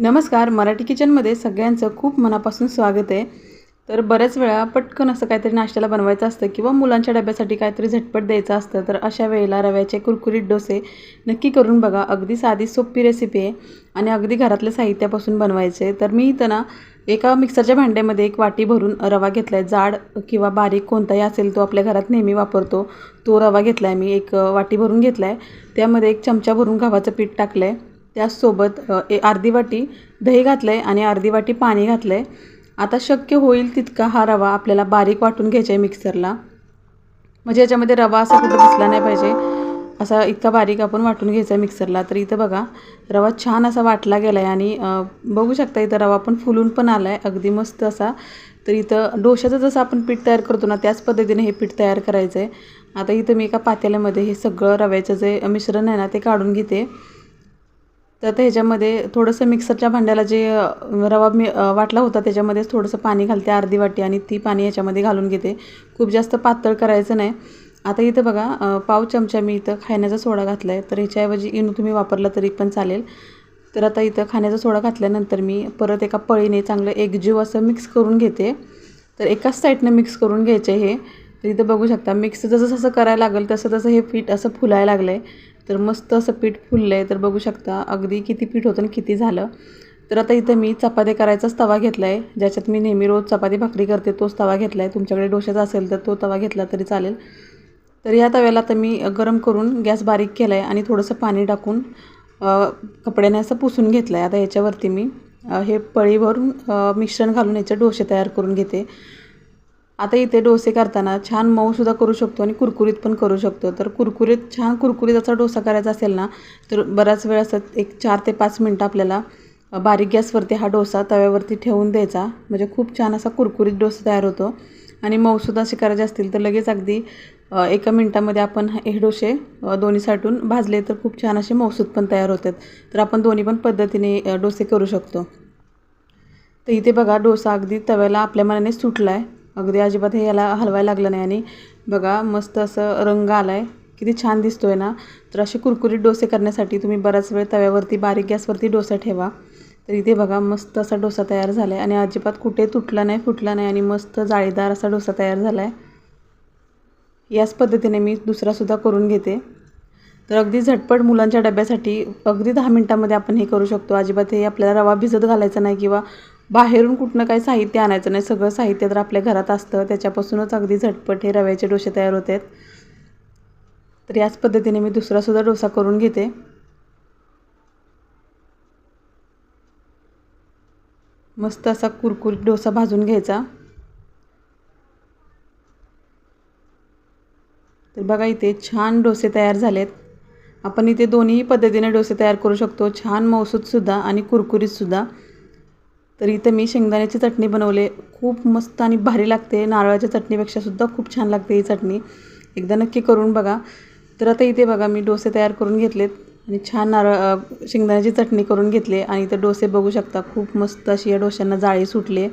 नमस्कार मराठी किचनमध्ये सगळ्यांचं खूप मनापासून स्वागत आहे. तर बऱ्याच वेळा पटकन असं काहीतरी नाश्त्याला बनवायचं असतं किंवा मुलांच्या डब्यासाठी काहीतरी झटपट द्यायचं असतं तर अशा वेळेला रव्याचे कुरकुरीत डोसे नक्की करून बघा. अगदी साधी सोपी रेसिपी आहे आणि अगदी घरातल्या साहित्यापासून बनवायचे. तर मी इथं ना एका मिक्सरच्या भांड्यामध्ये एक वाटी भरून रवा घेतला आहे जाड किंवा बारीक कोणताही असेल तो आपल्या घरात नेहमी वापरतो. तो रवा घेतला आहे मी. एक वाटी भरून घेतला आहे त्यामध्ये एक चमचा भरून गव्हाचं पीठ टाकलं आहे त्याचसोबत ए अर्धी वाटी दही घातलं आहे आणि अर्धी वाटी पाणी घातलं आहे आता शक्य होईल तितका हा रवा आपल्याला बारीक वाटून घ्यायचा आहे मिक्सरला. म्हणजे याच्यामध्ये रवा असा कुठं दिसला नाही पाहिजे. असा इतका बारीक आपण वाटून घ्यायचा आहे मिक्सरला. तर इथं बघा रवा छान असा वाटला गेला आहे आणि बघू शकता इथं रवा पण फुलून पण आला आहे अगदी मस्त असा. तर इथं डोशाचं जसं आपण पीठ तयार करतो ना त्याच पद्धतीने हे पीठ तयार करायचं आहे आता इथं मी एका पातेल्यामध्ये हे सगळं रव्याचं जे मिश्रण आहे ना ते काढून घेते. तर आता ह्याच्यामध्ये थोडंसं मिक्सरच्या भांड्याला जे रवा मी वाटला होता त्याच्यामध्येच थोडंसं पाणी घालते अर्धी वाटी आणि ती पाणी ह्याच्यामध्ये घालून घेते. खूप जास्त पातळ करायचं नाही. आता इथं बघा पाव चमचा मी इथं खाण्याचा सोडा घातला आहे तर ह्याच्याऐवजी इनू तुम्ही वापरला तरी पण चालेल. तर आता इथं खाण्याचा सोडा घातल्यानंतर मी परत एका पळीने चांगलं एकजीव असं मिक्स करून घेते. तर एकाच साईडनं मिक्स करून घ्यायचे हे. तर इथं बघू शकता मिक्स जसं जसं करायला लागेल तसं तसं हे पीठ असं फुलायला लागलं आहे तर मस्त असं पीठ फुललं आहे तर बघू शकता अगदी किती पीठ होतं आणि किती झालं. तर आता इथं मी चपाती करायचाच तवा घेतला आहे ज्याच्यात मी नेहमी रोज चपाती भाकरी करते तोच तवा घेतला आहे तुमच्याकडे डोशाचा असेल तर तो तवा घेतला तरी चालेल. तर या तव्याला आता मी गरम करून गॅस बारीक केला आहे आणि थोडंसं पाणी टाकून कपड्याने असं पुसून घेतलं आहे आता याच्यावरती मी हे पळीवरून मिश्रण घालून याचे डोसे तयार करून घेते. आता इथे डोसे करताना छान मऊसुद्धा करू शकतो आणि कुरकुरीत पण करू शकतो. तर कुरकुरीत छान कुरकुरीत असा डोसा करायचा असेल ना तर बराच वेळ असं एक चार ते पाच मिनटं आपल्याला बारीक गॅसवरती हा डोसा तव्यावरती ठेवून द्यायचा. म्हणजे खूप छान असा कुरकुरीत डोसा तयार होतो. आणि मऊसुद्धा असे करायचे असतील तर लगेच अगदी एका मिनटामध्ये आपण हे डोसे दोन्ही साठून भाजले तर खूप छान असे मऊसूद पण तयार होतात. तर आपण दोन्ही पण पद्धतीने डोसे करू शकतो. तर इथे बघा डोसा अगदी तव्याला आपल्या मनाने सुटला आहे अगदी अजिबात हे याला हलवायला लागलं नाही. आणि बघा मस्त असं रंग आला आहे किती छान दिसतो आहे ना? तर असे कुरकुरीत डोसे करण्यासाठी तुम्ही बराच वेळ तव्यावरती बारीक गॅसवरती डोसा ठेवा. तर इथे बघा मस्त असा डोसा तयार झाला आहे आणि अजिबात कुठे तुटला नाही फुटला नाही आणि मस्त जाळीदार असा डोसा तयार झाला आहे याच पद्धतीने मी दुसरासुद्धा करून घेते. तर अगदी झटपट मुलांच्या डब्यासाठी अगदी दहा मिनटामध्ये आपण हे करू शकतो. अजिबात हे आपल्याला रवा भिजत घालायचा नाही किंवा बाहेरून कुठनं काही साहित्य आणायचं नाही. सगळं साहित्य तर आपल्या घरात असतं. त्याच्यापासूनच अगदी झटपट हे रव्याचे डोसे तयार होतात. तर याच पद्धतीने मी दुसरासुद्धा डोसा करून घेते. मस्त असा कुरकुरीत डोसा भाजून घ्यायचा. तर बघा इथे छान डोसे तयार झालेत. आपण इथे दोन्ही पद्धतीने डोसे तयार करू शकतो. छान मौसूदसुद्धा आणि कुरकुरीतसुद्धा तर इथं मी शेंगदाण्याची चटणी बनवले. खूप मस्त आणि भारी लागते. नारळाच्या चटणीपेक्षासुद्धा खूप छान लागते ही चटणी. एकदा नक्की करून बघा. तर आता इथे बघा मी डोसे तयार करून घेतलेत. आणि छान नारळ शेंगदाण्याची चटणी करून घेतले. आणि इथं डोसे बघू शकता. खूप मस्त अशी या डोश्यांना जाळी सुटली.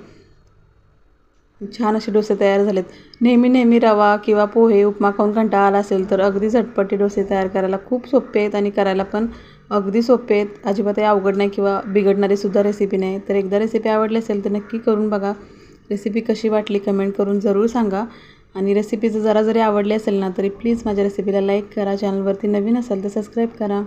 छान असे डोसे तयार झालेत. नेहमी नेहमी रवा किंवा पोहे उपमा खाऊन कंटाळा आला असेल तर अगदी झटपटी डोसे तयार करायला खूप सोपे आहेत आणि करायला पण अगदी सोपे आहेत. अजिबातही अवघड नाही किंवा बिघडणारीसुद्धा रेसिपी नाही. तर एकदा रेसिपी आवडली असेल तर नक्की करून बघा. रेसिपी कशी वाटली कमेंट करून जरूर सांगा. आणि रेसिपी जर जरा जरी आवडली असेल ना तरी प्लीज माझ्या रेसिपीला लाईक करा. चॅनलवरती नवीन असेल तर सबस्क्राईब करा.